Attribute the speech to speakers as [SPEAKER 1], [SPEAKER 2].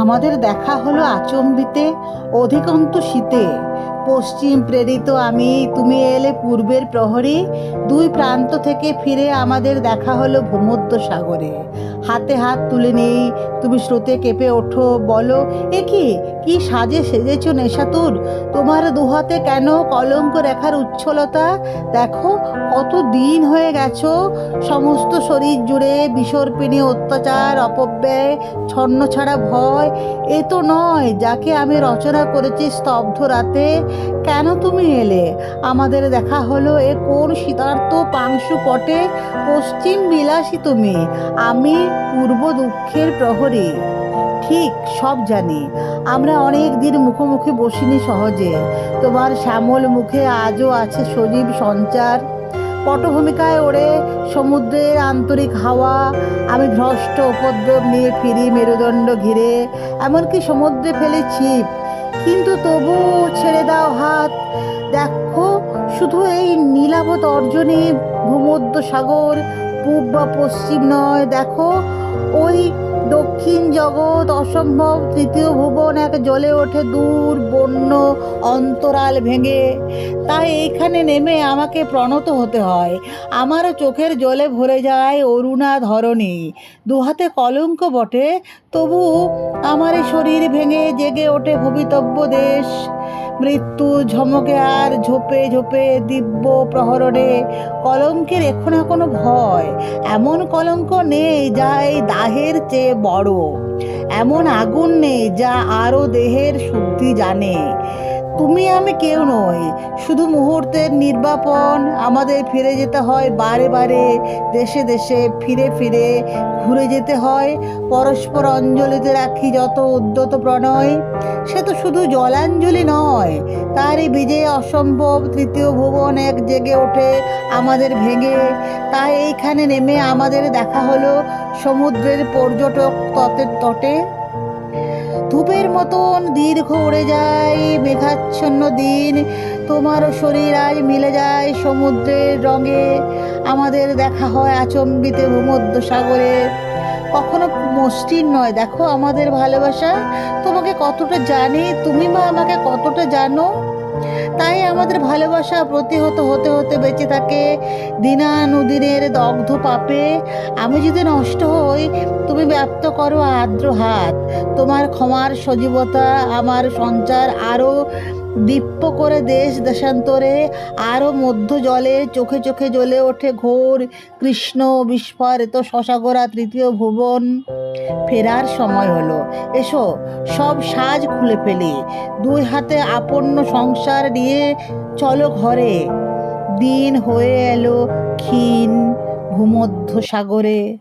[SPEAKER 1] আমাদের দেখা হলো আচম্বিতে, অধিকন্ত শীতে। পশ্চিম প্রেরিত আমি, তুমি এলে পূর্বের প্রহরী। দুই প্রান্ত থেকে ফিরে আমাদের দেখা হলো ভূমধ্য সাগরে হাতে হাত তুলে নেই, তুমি স্রোতে কেঁপে ওঠো, বলো, এ কি? কি সাজে সেজেছ নেশাতুর? তোমার দুহাতে কেন কলঙ্ক রেখার উচ্ছলতা? দেখো, কত দিন হয়ে গেছো সমস্ত শরীর জুড়ে বিসর্পিনী অত্যাচার, অপব্যয়, ছন্ন ছাড়া ভয়। এ তো নয়, যাকে আমি রচনা করেছি স্তব্ধ রাতে। কেন তুমি এলে? আমাদের দেখা হলো এ কোন শীতার্থ পাংশু পটে? পশ্চিম বিলাসী তুমি, আমি পূর্ব দুঃখের প্রহরী। ঠিক সব জানি। আমরা অনেক দিন মুখোমুখি বসিনি সহজে। তোমার শ্যামল মুখে আজও আছে সজীব সঞ্চার। পটভূমিকায় ওড়ে সমুদ্রের আন্তরিক হাওয়া। আমি ভ্রষ্ট উপদ্রব নিয়ে ফিরি মেরুদণ্ড ঘিরে। এমনকি সমুদ্রে ফেলে ছিপ। কিন্তু তবু ছেড়ে দাও হাত। দেখো, শুধু এই নীলাবত অর্জনে ভূমধ্য সাগর পূব বা পশ্চিম নয়, দেখো, ওই দক্ষিণ জগৎ অসম্ভব তৃতীয় ভুবন এক জ্বলে ওঠে দূর বন্য অন্তরাল ভেঙে, তাই এইখানে নেমে আমাকে প্রণত হতে হয়। আমারও চোখের জলে ভরে যায় অরুণা ধরণী। দুহাতে কলঙ্ক বটে, তবু আমার শরীর ভেঙে জেগে ওঠে ভবিতব্য দেশ। মৃত্যু ঝমকে আর ঝোপে ঝোপে দিব্য প্রহরণে, কলঙ্কের এখন কোনো ভয়। এমন কলঙ্ক নেই যা এই দাহের চেয়ে বড়। এমন আগুন নেই যা আরও দেহের শুদ্ধি জানে। তুমি আমি কেউ নই। শুধু মুহূর্তের নির্বাপন, আমাদের ফিরে যেতে হয় বারে বারে, দেশে দেশে ফিরে ফিরে ঘুরে যেতে হয়। পরস্পর অঞ্জলিতে রাখি যত উদ্যত প্রণয়, সে তো শুধু জলাঞ্জলি নয়, তারই বিজয়ে অসম্ভব তৃতীয় ভুবন এক জেগে ওঠে আমাদের ভেঙে। তাই এইখানে নেমে আমাদের দেখা হলো সমুদ্রের পর্যটক তটের তটে। ধূপের মতন দীর্ঘ উড়ে যায়, মেঘাচ্ছন্ন দিন। তোমারও শরীর আজ মিলে যায় সমুদ্রের রঙে। আমাদের দেখা হয় আচম্বিতে ভূমধ্য সাগরে। কখনো মসৃণ নয়, দেখো আমাদের ভালোবাসা। তোমাকে কতটা জানি, তুমি মা আমাকে কতটা জানো? তাই আমাদের ভালোবাসা প্রতিহত হতে হতে বেঁচে থাকে। দিনানুদিনের দগ্ধ পাপে আমি যদি নষ্ট হই তুমি ব্যপ্ত করো আর্দ্র হাত। তোমার ক্ষমার সজীবতা আমার সঞ্চার আরও দীপ্য করে দেশ দেশান্তরে আরও মধ্য জলে চোখে চোখে জ্বলে ওঠে ঘোর কৃষ্ণ বিস্ফারিত শশাগোরা তৃতীয় ভুবন। ফেরার সময় হলো। এসো, সব সাজ খুলে ফেলি। দুই হাতে আপন্ন সংসার নিয়ে চলো ঘরে। দিন হয়ে এলো ক্ষীণ ভূমধ্য সাগরে